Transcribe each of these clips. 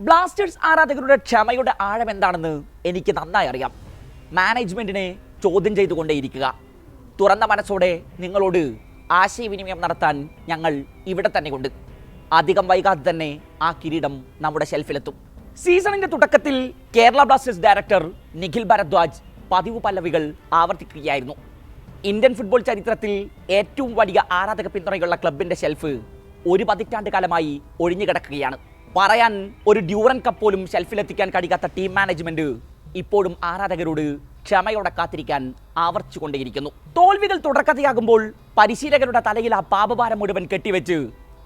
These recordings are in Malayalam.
ബ്ലാസ്റ്റേഴ്സ് ആരാധകരുടെ ക്ഷമയുടെ ആഴം എന്താണെന്ന് എനിക്ക് നന്നായി അറിയാം. മാനേജ്മെന്റിനെ ചോദ്യം ചെയ്തുകൊണ്ടേയിരിക്കുക. തുറന്ന മനസ്സോടെ നിങ്ങളോട് ആശയവിനിമയം നടത്താൻ ഞങ്ങൾ ഇവിടെ തന്നെ ഉണ്ട് അധികം വൈകാതെ തന്നെ ആ കിരീടം നമ്മുടെ ഷെൽഫിലെത്തും. സീസണിന്റെ തുടക്കത്തിൽ കേരള ബ്ലാസ്റ്റേഴ്സ് ഡയറക്ടർ നിഖിൽ ഭരദ്വാജ് പതിവ് പല്ലവികൾ ആവർത്തിക്കുകയായിരുന്നു. ഇന്ത്യൻ ഫുട്ബോൾ ചരിത്രത്തിൽ ഏറ്റവും വലിയ ആരാധക പിന്തുണയുള്ള ക്ലബിന്റെ ഷെൽഫ് ഒരു പതിറ്റാണ്ട് കാലമായി ഒഴിഞ്ഞുകിടക്കുകയാണ്. പറയാൻ ഒരു ഡ്യൂറൻ കപ്പ് പോലും ഷെൽഫിലെത്തിക്കാൻ കഴിയാത്ത ടീം മാനേജ്മെന്റ് ഇപ്പോഴും ആരാധകരോട് ക്ഷമയോടെ കാത്തിരിക്കാൻ ആവർത്തിച്ചുകൊണ്ടേയിരിക്കുന്നു. തോൽവികൾ തുടക്കത്തിയാകുമ്പോൾ പരിശീലകരുടെ തലയിൽ ആ പാപഭാരം മുഴുവൻ കെട്ടിവെച്ച്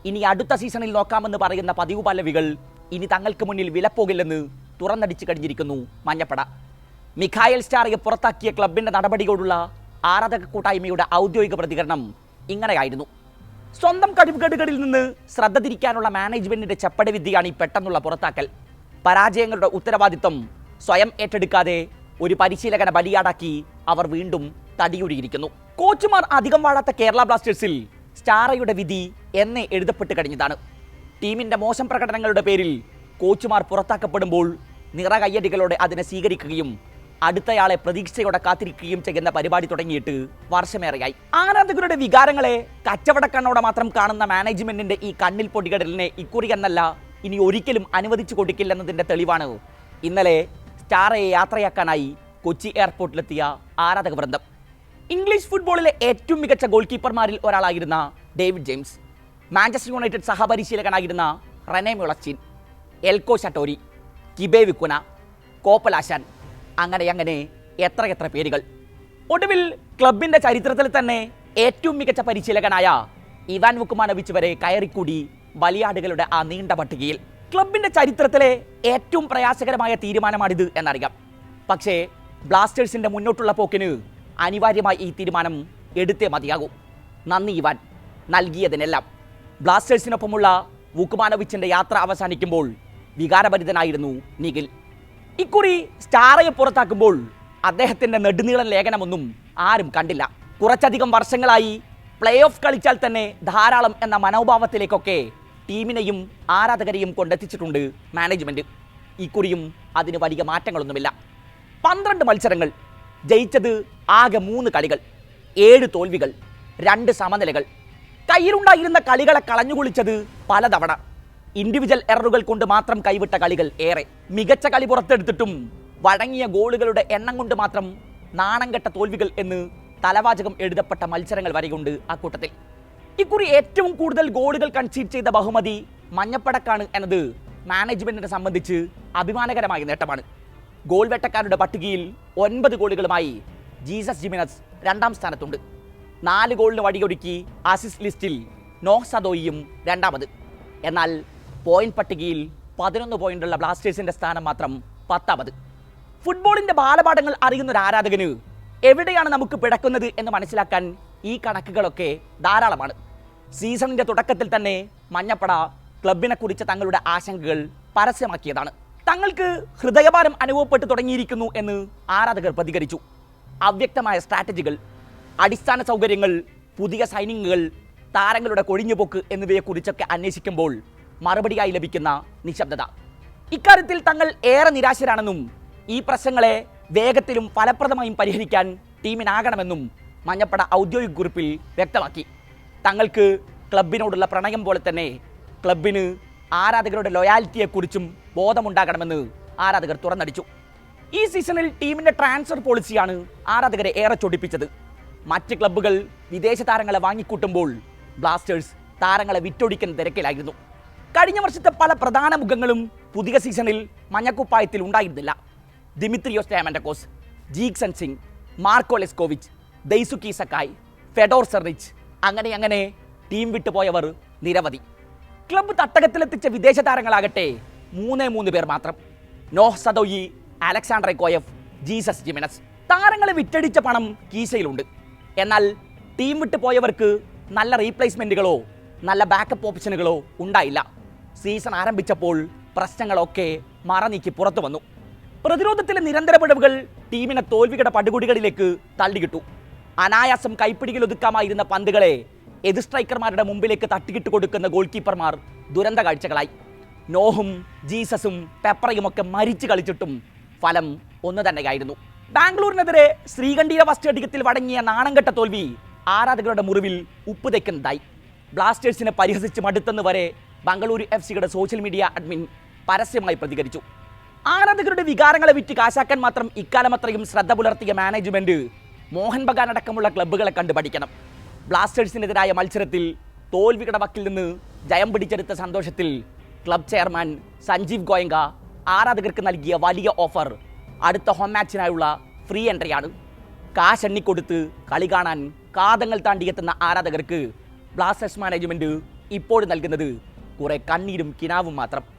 ഇനി അടുത്ത സീസണിൽ നോക്കാമെന്ന് പറയുന്ന പതിവ് പല്ലവികൾ ഇനി തങ്ങൾക്ക് മുന്നിൽ വിലപ്പോകില്ലെന്ന് തുറന്നടിച്ചു കഴിഞ്ഞിരിക്കുന്നു മഞ്ഞപ്പട. മിഖായൽ സ്റ്റാറിയെ പുറത്താക്കിയ ക്ലബിന്റെ നടപടിയോടുള്ള ആരാധക കൂട്ടായ്മയുടെ ഔദ്യോഗിക പ്രതികരണം ഇങ്ങനെയായിരുന്നു. സ്വന്തം കഴിവുകേടുകളിൽ നിന്ന് ശ്രദ്ധ തിരിക്കാനുള്ള മാനേജ്മെന്റിന്റെ ചപ്പട വിദ്യയാണ് ഈ പെട്ടെന്നുള്ള പുറത്താക്കൽ. പരാജയങ്ങളുടെ ഉത്തരവാദിത്വം സ്വയം ഏറ്റെടുക്കാതെ ഒരു പരിശീലകനെ ബലിയാടാക്കി അവർ വീണ്ടും തടിയൂടിയിരിക്കുന്നു കോച്ചുമാർ അധികം വാഴാത്ത കേരള ബ്ലാസ്റ്റേഴ്സിൽ സ്റ്റാറയുടെ വിധി എന്നേ എഴുതപ്പെട്ട് കഴിഞ്ഞതാണ്. ടീമിന്റെ മോശം പ്രകടനങ്ങളുടെ പേരിൽ കോച്ചുമാർ പുറത്താക്കപ്പെടുമ്പോൾ നിറകയ്യടികളോടെ അതിനെ സ്വീകരിക്കുകയും അടുത്തയാളെ പ്രതീക്ഷയോടെ കാത്തിരിക്കുകയും ചെയ്യുന്ന പരിപാടി തുടങ്ങിയിട്ട് വർഷമേറെയായി. ആരാധകരുടെ വികാരങ്ങളെ കച്ചവടക്കണ്ണോടെ മാത്രം കാണുന്ന മാനേജ്മെന്റിന്റെ ഈ കണ്ണിൽ പൊടികടലിനെ ഇക്കുറി എന്നല്ല ഇനി ഒരിക്കലും അനുവദിച്ചു കൊടുക്കില്ലെന്നതിന്റെ തെളിവാണ്. ഇന്നലെ സ്റ്റാറയെ യാത്രയാക്കാനായി കൊച്ചി എയർപോർട്ടിലെത്തിയ ആരാധക വൃന്ദം. ഇംഗ്ലീഷ് ഫുട്ബോളിലെ ഏറ്റവും മികച്ച ഗോൾ കീപ്പർമാരിൽ ഒരാളായിരുന്ന David James. Manchester United സഹപരിശീലകനായിരുന്ന Rene Meulensteen Eelco Schattorie Kibu Vicuna കോപ്പലാശാൻ അങ്ങനെ അങ്ങനെ. എത്ര എത്ര പേരുകൾ? ഒടുവിൽ ക്ലബിന്റെ ചരിത്രത്തിൽ തന്നെ ഏറ്റവും മികച്ച പരിശീലകനായ ഇവാൻ വുക്കുമാനോവിച്ച് വരെ കയറിക്കൂടി ബലിയാടുകളുടെ ആ നീണ്ട പട്ടികയിൽ. ക്ലബിന്റെ ചരിത്രത്തിലെ ഏറ്റവും പ്രയാസകരമായ തീരുമാനമാണിത് എന്നറിയാം. പക്ഷേ ബ്ലാസ്റ്റേഴ്സിന്റെ മുന്നോട്ടുള്ള പോക്കിന് അനിവാര്യമായി ഈ തീരുമാനം എടുത്തേ മതിയാകൂ. നന്ദി ഇവാൻ. നൽകിയതിനെല്ലാം. ബ്ലാസ്റ്റേഴ്സിനൊപ്പമുള്ള വുക്കുമാനവിച്ചിന്റെ യാത്ര അവസാനിക്കുമ്പോൾ വികാരഭരിതനായിരുന്നു നിഖിൽ. ഇക്കുറി സ്റ്റാറയെ പുറത്താക്കുമ്പോൾ അദ്ദേഹത്തിന്റെ നെടുനീളൻ ലേഖനമൊന്നും ആരും കണ്ടില്ല. കുറച്ചധികം വർഷങ്ങളായി പ്ലേ ഓഫ് കളിച്ചാൽ തന്നെ ധാരാളം എന്ന മനോഭാവത്തിലേക്കൊക്കെ ടീമിനെയും ആരാധകരെയും കൊണ്ടെത്തിച്ചിട്ടുണ്ട് മാനേജ്മെന്റ് ഇക്കുറിയും അതിന് വലിയ മാറ്റങ്ങളൊന്നുമില്ല. പന്ത്രണ്ട് മത്സരങ്ങൾ ജയിച്ചത് ആകെ മൂന്ന് കളികൾ ഏഴ് തോൽവികൾ രണ്ട് സമനിലകൾ. കയ്യിലുണ്ടായിരുന്ന കളികളെ കളഞ്ഞുകുളിച്ചത് പലതവണ. ഇൻഡിവിജ്വൽ എററുകൾ കൊണ്ട് മാത്രം കൈവിട്ട കളികൾ ഏറെ. മികച്ച കളി പുറത്തെടുത്തിട്ടും വഴങ്ങിയ ഗോളുകളുടെ എണ്ണം കൊണ്ട് മാത്രം നാണം കെട്ട തോൽവികൾ എന്ന് തലവാചകം എഴുതപ്പെട്ട മത്സരങ്ങൾ വരെയുണ്ട് ആ കൂട്ടത്തിൽ. ഇക്കുറി ഏറ്റവും കൂടുതൽ ഗോളുകൾ കൺസീഡ് ചെയ്ത ബഹുമതി മഞ്ഞപ്പടക്കാണ് എന്നത് മാനേജ്മെന്റിനെ സംബന്ധിച്ച് അഭിമാനകരമായ നേട്ടമാണ്. ഗോൾ വെട്ടക്കാരുടെ പട്ടികയിൽ ഒൻപത് ഗോളുകളുമായി ജീസസ് ജിമിനസ് രണ്ടാം സ്ഥാനത്തുണ്ട്. നാല് ഗോളിന് വഴിയൊരുക്കി അസിസ്റ്റ് ലിസ്റ്റിൽ നോഹ് സദോയിയും രണ്ടാമത്. എന്നാൽ പോയിന്റ് പട്ടികയിൽ പതിനൊന്ന് പോയിന്റുള്ള ബ്ലാസ്റ്റേഴ്സിന്റെ സ്ഥാനം മാത്രം പത്താമത്. ഫുട്ബോളിന്റെ ബാലപാഠങ്ങൾ അറിയുന്ന ഒരു ആരാധകന് എവിടെയാണ് നമുക്ക് പിടക്കുന്നത് എന്ന് മനസ്സിലാക്കാൻ ഈ കണക്കുകളൊക്കെ ധാരാളമാണ്. സീസണിന്റെ തുടക്കത്തിൽ തന്നെ മഞ്ഞപ്പട ക്ലബിനെ കുറിച്ച് തങ്ങളുടെ ആശങ്കകൾ പരസ്യമാക്കിയതാണ്. തങ്ങൾക്ക് ഹൃദയഭാരം അനുഭവപ്പെട്ടു തുടങ്ങിയിരിക്കുന്നു എന്ന് ആരാധകർ പ്രതികരിച്ചു. അവ്യക്തമായ സ്ട്രാറ്റജികൾ അടിസ്ഥാന സൗകര്യങ്ങൾ പുതിയ സൈനിങ്ങുകൾ താരങ്ങളുടെ കൊഴിഞ്ഞുപോക്ക് എന്നിവയെക്കുറിച്ചൊക്കെ അന്വേഷിക്കുമ്പോൾ മറുപടിയായി ലഭിക്കുന്ന നിശബ്ദത. ഇക്കാര്യത്തിൽ തങ്ങൾ ഏറെ നിരാശരാണെന്നും ഈ പ്രശ്നങ്ങളെ വേഗത്തിലും ഫലപ്രദമായും പരിഹരിക്കാൻ ടീമിനാകണമെന്നും മഞ്ഞപ്പട ഔദ്യോഗിക കുറിപ്പിൽ വ്യക്തമാക്കി. തങ്ങൾക്ക് ക്ലബിനോടുള്ള പ്രണയം പോലെ തന്നെ ക്ലബിന് ആരാധകരുടെ ലോയാലിറ്റിയെക്കുറിച്ചും ബോധമുണ്ടാകണമെന്ന് ആരാധകർ തുറന്നടിച്ചു. ഈ സീസണിൽ ടീമിന്റെ ട്രാൻസ്ഫർ പോളിസിയാണ് ആരാധകരെ ഏറെ ചൊടിപ്പിച്ചത്. മറ്റ് ക്ലബ്ബുകൾ വിദേശ താരങ്ങളെ വാങ്ങിക്കൂട്ടുമ്പോൾ ബ്ലാസ്റ്റേഴ്സ് താരങ്ങളെ വിറ്റൊടിക്കുന്ന തിരക്കിലായിരുന്നു. കഴിഞ്ഞ വർഷത്തെ പല പ്രധാന മുഖങ്ങളും പുതിയ സീസണിൽ മഞ്ഞക്കുപ്പായത്തിൽ ഉണ്ടായിരുന്നില്ല. Dimitrios Diamantakos Jeakson Singh Marko Leskovic Daisuke Sakai Fedor Cernych അങ്ങനെ അങ്ങനെ ടീം വിട്ടുപോയവർ നിരവധി. ക്ലബ്ബ് തട്ടകത്തിലെത്തിച്ച വിദേശ താരങ്ങളാകട്ടെ മൂന്നേ മൂന്ന് പേർ മാത്രം. Noah Sadaoui Alexandre Coeff Jesus Jimenez. താരങ്ങളെ വിറ്റടിച്ച പണം കീശയിലുണ്ട്. എന്നാൽ ടീം വിട്ടു പോയവർക്ക് നല്ല റീപ്ലേസ്മെന്റുകളോ നല്ല ബാക്കപ്പ് ഓപ്ഷനുകളോ ഉണ്ടായില്ല. സീസൺ ആരംഭിച്ചപ്പോൾ പ്രശ്നങ്ങളൊക്കെ മറനീക്കി പുറത്തു വന്നു. പ്രതിരോധത്തിലെ നിരന്തര പിഴവുകൾ ടീമിനെ തോൽവിയുടെ പടുകുടികളിലേക്ക് തള്ളിയിട്ടു. അനായാസം കൈപ്പിടിയിൽ ഒതുക്കാമായിരുന്ന പന്തുകളെ എതിർ സ്ട്രൈക്കർമാരുടെ മുമ്പിലേക്ക് തട്ടിയിട്ട് കൊടുക്കുന്ന ഗോൾ കീപ്പർമാർ ദുരന്ത കാഴ്ചകളായി. നോഹും ജീസസും പെപ്പറയും ഒക്കെ മരിച്ചു കളിച്ചിട്ടും ഫലം ഒന്ന് തന്നെയായിരുന്നു. ബാംഗ്ലൂരിനെതിരെ ശ്രീകണ്ഠീര ഫസ്റ്റ് അധികത്തിൽ വടങ്ങിയ നാണംകെട്ട തോൽവി ആരാധകരുടെ മുറിവിൽ ഉപ്പ് തെക്കുന്നതായി ബ്ലാസ്റ്റേഴ്സിനെ പരിഹസിച്ച് മടുത്തെന്ന് വരെ ബംഗളൂരു എഫ് സിയുടെ സോഷ്യൽ മീഡിയ അഡ്മിൻ പരസ്യമായി പ്രതികരിച്ചു. ആരാധകരുടെ വികാരങ്ങളെ വിറ്റ് കാശാക്കാൻ മാത്രം ഇക്കാലമത്രയും ശ്രദ്ധ പുലർത്തിയ മാനേജ്മെന്റ് മോഹൻ ബഗാൻ അടക്കമുള്ള ക്ലബ്ബുകളെ കണ്ടു പഠിക്കണം. ബ്ലാസ്റ്റേഴ്സിനെതിരായ മത്സരത്തിൽ തോൽവിയുടെ വക്കിൽ നിന്ന് ജയം പിടിച്ചെടുത്ത സന്തോഷത്തിൽ ക്ലബ് ചെയർമാൻ സഞ്ജീവ് ഗോയങ്ക ആരാധകർക്ക് നൽകിയ വലിയ ഓഫർ അടുത്ത ഹോം മാച്ചിനായുള്ള ഫ്രീ എൻട്രിയാണ് കാശ് എണ്ണിക്കൊടുത്ത് കളി കാണാൻ കാതങ്ങൾ താണ്ടിയെത്തുന്ന ആരാധകർക്ക് ബ്ലാസ്റ്റേഴ്സ് മാനേജ്മെന്റ് ഇപ്പോഴും നൽകുന്നത് കുറെ കണ്ണീരും കിനാവും മാത്രം.